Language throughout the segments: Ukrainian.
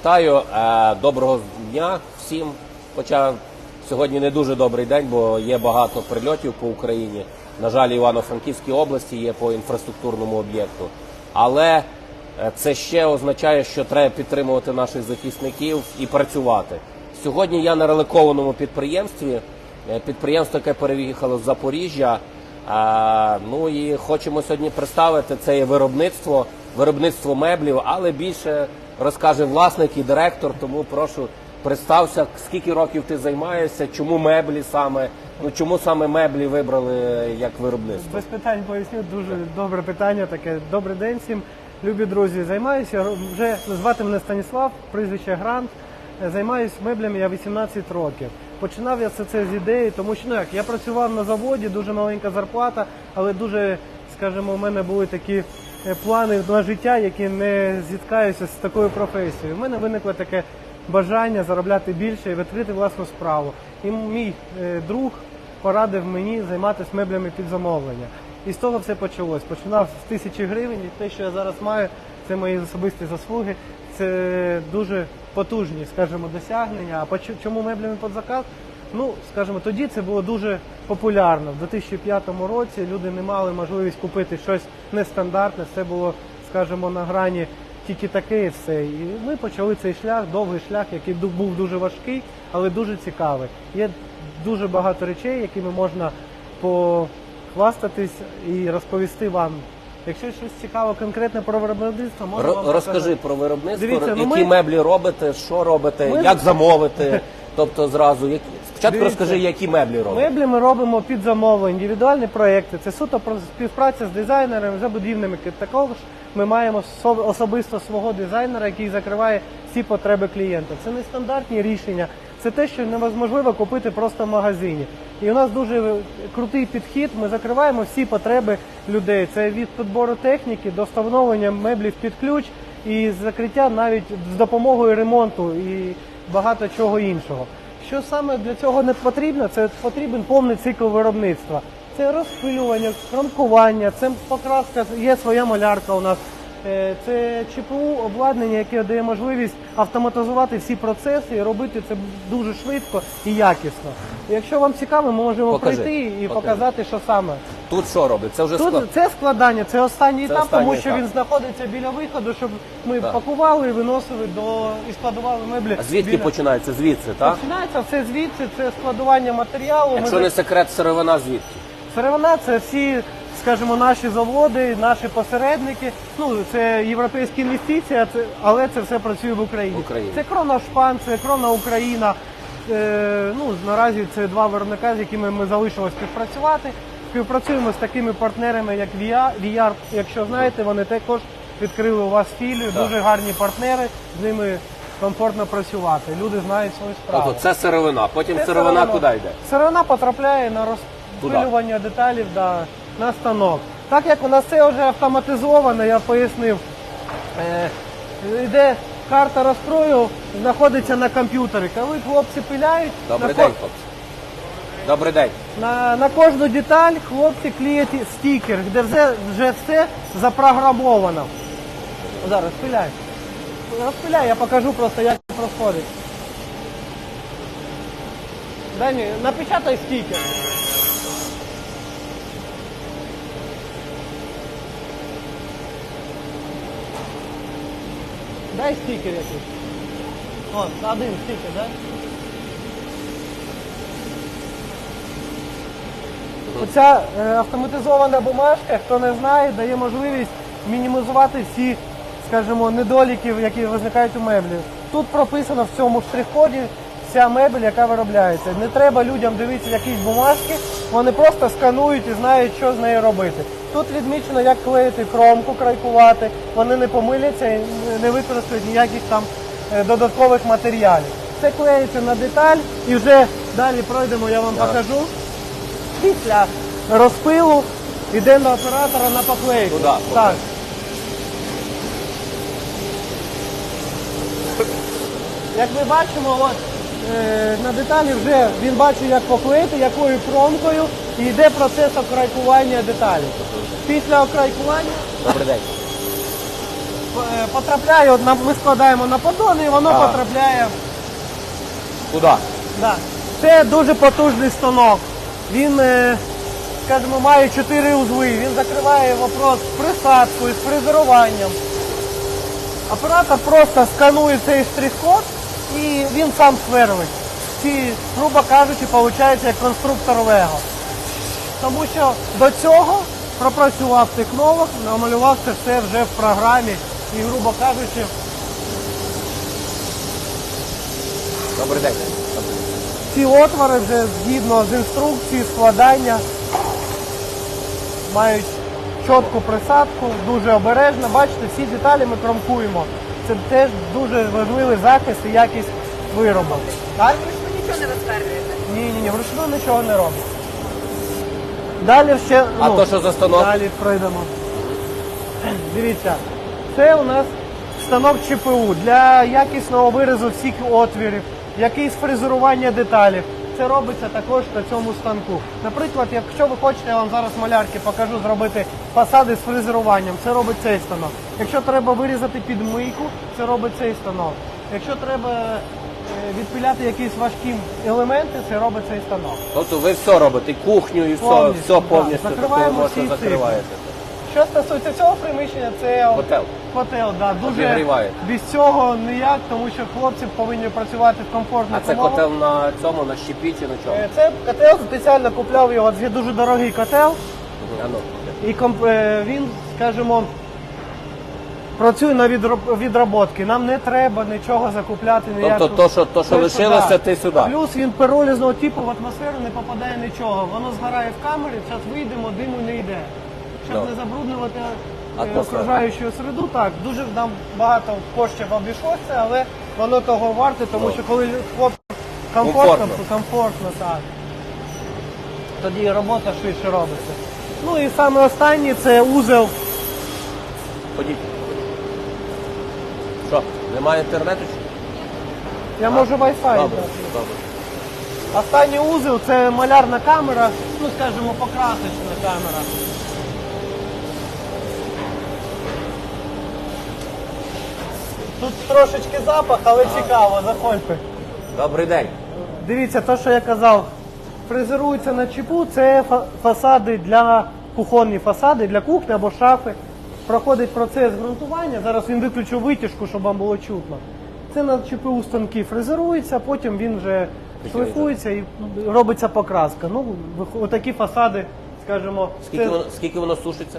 Вітаю, е, доброго дня всім. Хоча сьогодні не дуже добрий день, бо є багато прильотів по Україні. На жаль, Івано-Франківській області є по інфраструктурному об'єкту. Але е, це ще означає, що треба підтримувати наших захисників і працювати. Сьогодні я на реликованому підприємстві. Е, Підприємство, яке переїхало з Запоріжжя. Ну і хочемо сьогодні представити це є виробництво, виробництво меблів, але більше розкаже власник і директор. Тому прошу представся, скільки років ти займаєшся, чому меблі саме, ну чому саме меблі вибрали як виробництво? Без питань поясню, дуже добре питання таке. Добрий день всім. Любі друзі, займаюся вже звати мене Станіслав, прізвище Грант. Е, Займаюся меблями я 18 років. Починав я все це з ідеї, тому що ну як я працював на заводі, дуже маленька зарплата, але дуже, скажімо, у мене були такі е, плани на життя, які не зіткаються з такою професією. У мене виникло таке бажання заробляти більше і відкрити власну справу. І мій е, друг порадив мені займатися меблями під замовлення. І з того все почалось. Починав з тисячі гривень, і те, що я зараз маю, це мої особисті заслуги. Це дуже потужні, скажімо, досягнення. А чому меблями під заказ? Ну, скажімо, тоді це було дуже популярно. В 2005 році люди не мали можливість купити щось нестандартне. Це було, скажімо, на грані тільки таке і все. І ми почали цей шлях, довгий шлях, який був дуже важкий, але дуже цікавий. Є дуже багато речей, якими можна похвастатись і розповісти вам. Якщо щось цікаво конкретне про виробництво, можу Ро- вам Розкажи про виробництво, Дивіться, ну які ми- меблі робите, що робите, Ми- як замовити. Тобто зразу які спочатку Дивіться. розкажи, які меблі робите. Меблі ми робимо під замовлення, індивідуальні проекти. Це суто співпраця з дизайнерами, забудівними. Також ми маємо особисто свого дизайнера, який закриває всі потреби клієнта. Це не стандартні рішення, це те, що неможливо купити просто в магазині. І у нас дуже крутий підхід. Ми закриваємо всі потреби людей. Це від підбору техніки до встановлення меблів під ключ і закриття навіть з допомогою ремонту і багато чого іншого. Що саме для цього не потрібно? Це потрібен повний цикл виробництва. Це розпилювання, кромкування, це покраска, є своя малярка у нас. Е, Це ЧПУ обладнання, яке дає можливість автоматизувати всі процеси і робити це дуже швидко і якісно. Якщо вам цікаво, ми можемо Покажи, прийти і покажи. показати, що саме. Тут що робить? Це вже склад. Це складання, це останній Це етап, останній тому що етап. він знаходиться біля виходу, щоб ми Так. пакували і виносили до і складували меблі. А звідки біля... починається? Звідси, так? Починається все звідси, це складування матеріалу. Якщо Ми не секрет, сировина звідки? Сировина це всі, скажімо, наші заводи, наші посередники. Ну це європейські інвестиції, а це- але це все працює в Україні. В Україні. Це Кронашпан, це Крона Україна. Е, ну наразі це два виробника, з якими ми залишилось співпрацювати. Співпрацюємо з такими партнерами, як VR. VR. Якщо знаєте, вони також відкрили у вас філію. Дуже гарні партнери. З ними комфортно працювати. Люди знають свою справу. Тобто це сировина. Потім Це сировина куди йде? Сировина потрапляє на розпилювання деталів да, на станок. Так як у нас це вже автоматизовано, я пояснив, е, йде карта розкрою, знаходиться на комп'ютері. Коли хлопці пиляють, Добрий на, ко- день, хлопці. Добрий день. на, на кожну деталь хлопці клеять стікер, де вже, вже все запрограмовано. Зараз пиляй. Розпиляй, я покажу просто, як це проходить. Дані, напечатай стікер. Дай стікер якийсь. О, один стікер, да? Оця е, автоматизована бумажка, хто не знає, дає можливість мінімізувати всі, скажімо, недоліки, які виникають у меблі. Тут прописано в цьому штрих-коді вся мебель, яка виробляється. Не треба людям дивитися якісь бумажки, вони просто сканують і знають, що з нею робити. Тут відмічено, як клеїти кромку, крайкувати, вони не помиляться і не використають ніяких там е, додаткових матеріалів. Це клеїться на деталь і вже далі пройдемо, я вам покажу. Після розпилу йде до оператора на поклейку. Туди, так. Як ми бачимо, от, е, на деталі вже він бачить, як поклеїти, якою кромкою, і йде процес окрайкування деталі. Після окрайкування Добрий день. е, потрапляє, от на- ми складаємо на поддон і воно Ага. потрапляє. Куди? Да. Це дуже потужний станок. Він, е, скажімо, має 4 узли. Він закриває вопрос з присадкою, з фрезеруванням. Оператор просто сканує цей штрих-код і він сам сверлить. Ці, грубо кажучи, виходить як конструктор Лего. Тому що до цього пропрацював технолог, намалював це все вже в програмі і, грубо кажучи, Добрий день. Ці отвори вже згідно з інструкції складання мають чітку присадку, дуже обережно. Бачите, всі деталі ми кромкуємо. Це теж дуже важливий захист і якість виробу. Так? Ви нічого не розвернуєте. Ні, ні, ні, вручну нічого не робимо. Далі ще. А ну, то що за станок? Далі пройдемо. Дивіться, це у нас станок ЧПУ для якісного виразу всіх отвірів, якийсь фрезерування деталей. Це робиться також на цьому станку. Наприклад, якщо ви хочете, я вам зараз малярки покажу зробити фасади з фрезеруванням, це робить цей станок. Якщо треба вирізати підмийку, це робить цей станок. Якщо треба е, відпиляти якісь важкі елементи, це робить цей станок. Тобто ви все робите, і кухню, і все, Повністю, все так. повністю тобто закриваєте. Що стосується цього приміщення, це Готел. Котел, да, дуже Обігріває. без цього ніяк, тому що хлопці повинні працювати в комфортних А це умовах. котел на цьому, на щепі чи на чому? Е, Це котел спеціально купляв його. Це дуже дорогий котел, А ну. і комп- е, він, скажімо, працює на відроботки. Нам не треба нічого закупляти. ніяку- Тобто то, що, то, що Те, лишилося, да. ти сюди. Плюс він пиролізного типу в атмосферу не попадає нічого. Воно згорає в камері, зараз вийдемо, диму не йде. Щоб не забруднювати е, окружаючу середу, так, дуже нам багато коштів обійшлося, але воно того варте, тому що коли хлопцям комфортно, Комфортно. то комфортно, так. Тоді робота швидше робиться. Ну і саме останнє це узел. Ходіть. Що, немає інтернету? чи? Я можу Wi-Fi. Добре, добре. Останній узел це малярна камера, ну скажімо, покрасочна камера. Тут трошечки запах, але цікаво, заходьте. Добрий день. Дивіться, те, що я казав, фрезерується на чіпу, це фа- фасади для кухонні фасади, для кухні або шафи. Проходить процес ґрунтування. Зараз він виключив витяжку, щоб вам було чутно. Це на ЧПУ станки фрезерується, потім він вже шліфується і робиться покраска. Ну, вих- отакі фасади, скажімо, Скільки, це воно, скільки воно сушиться?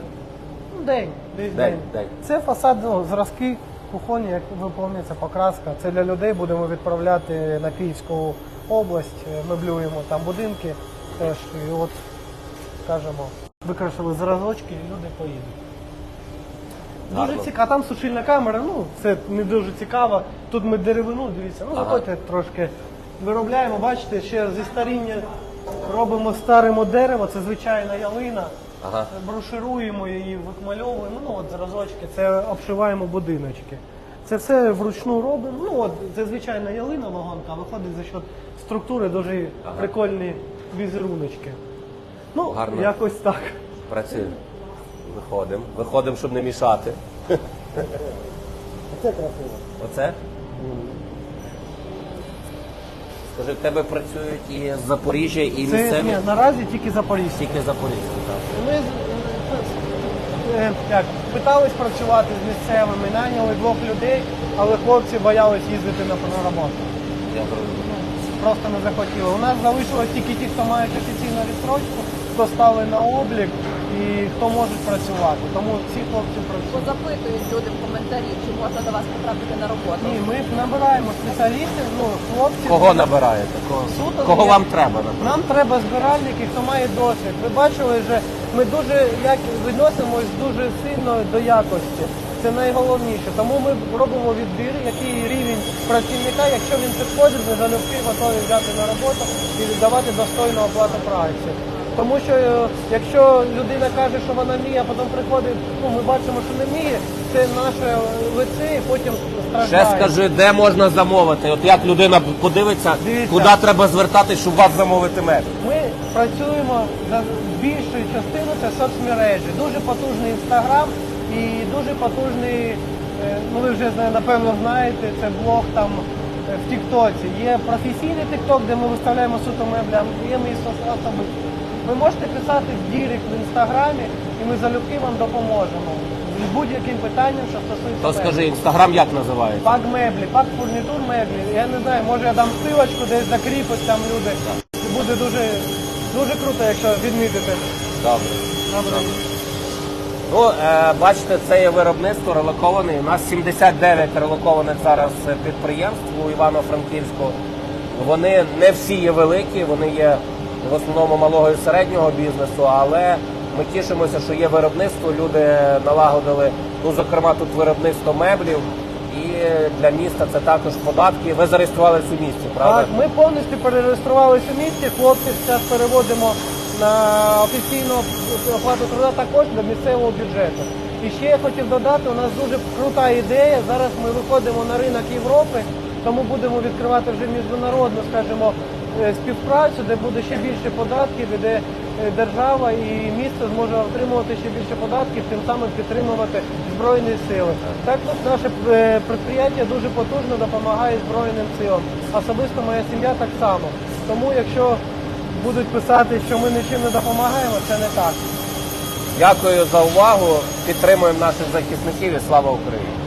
ну, день, десь День, день. день. Це фасад, ну, зразки кухонні, як виповнюється покраска. Це для людей будемо відправляти на Київську область, е, меблюємо там будинки теж. І от, скажімо, викрашили зразочки і люди поїдуть. Дуже цікаво, там сушильна камера, ну це не дуже цікаво. Тут ми деревину, дивіться, ну заходьте трошки виробляємо, бачите, ще зі старіння робимо старимо дерево, це звичайна ялина. Ага. Брошируємо її, викмальовуємо, ну от зразочки, це обшиваємо будиночки. Це все вручну робимо. Ну от це звичайна ялина вагонка, виходить за счет структури дуже прикольні візеруночки. Ну, Гарно. якось так. Працюємо. Виходимо. Виходимо, щоб не мішати. Це красиво. Оце? Скажи, в тебе працюють і з Запоріжжя, і Це місцеві? ні, наразі тільки Запорізькі. Тільки Запоріжжя, так. Ми е, як, питались працювати з місцевими, наняли двох людей, але хлопці боялись їздити на, роботу. Я зрозумів. Просто не захотіли. У нас залишилось тільки ті, хто мають офіційну відстрочку, хто стали на облік і хто може працювати. Тому всі хлопці працюють. запитують люди в коментарі, чи можна до вас потрапити на роботу. Ні, ми набираємо спеціалістів, ну, хлопців. Кого набираєте? Кого, Суто Кого вам треба? наприклад? Нам треба збиральники, хто має досвід. Ви бачили, що ми дуже як відносимось дуже сильно до якості. Це найголовніше. Тому ми робимо відбір, який рівень працівника, якщо він підходить, ми залюбки готові взяти на роботу і віддавати достойну оплату праці. Тому що е, якщо людина каже, що вона вміє, а потім приходить, ну ми бачимо, що не вміє, це наше лице і потім страждає. Ще скажи, де можна замовити? От як людина подивиться, Дивіться. куди треба звертатись, щоб вас замовити мед? Ми працюємо за більшою частиною це соцмережі. Дуже потужний інстаграм і дуже потужний Е, Ну ви вже напевно знаєте, це блог там е, в Тіктоці. Є професійний Тікток, де ми виставляємо суто меблі, а є мій особистий. Ви можете писати в Дірект в інстаграмі, і ми залюбки вам допоможемо з будь-яким питанням, що стосується То скажи, інстаграм як називається? Пак меблі, пак фурнітур меблі. Я не знаю, може я дам силочку, десь закріпить там люди. І буде дуже, дуже круто, якщо відмітите. Добре. Добре. Ну, е, бачите, це є виробництво релоковане. У нас 79 релокованих зараз підприємств у Івано-Франківську. Вони не всі є великі, вони є в основному малого і середнього бізнесу, але ми тішимося, що є виробництво. Люди налагодили, ну, зокрема, тут виробництво меблів. І для міста це також податки. Ви зареєструвалися у місті, правда? Так, ми повністю перереєструвалися у місті. Хлопці зараз переводимо на офіційну оплату труда також до місцевого бюджету. І ще я хотів додати, у нас дуже крута ідея. Зараз ми виходимо на ринок Європи, тому будемо відкривати вже міжнародну, скажімо, співпрацю, де буде ще більше податків, де е, держава і місто зможе отримувати ще більше податків, тим самим підтримувати збройні сили. Так тут наше е, підприємство дуже потужно допомагає Збройним силам. Особисто моя сім'я так само. Тому якщо будуть писати, що ми нічим не допомагаємо, це не так. Дякую за увагу. Підтримуємо наших захисників і слава Україні!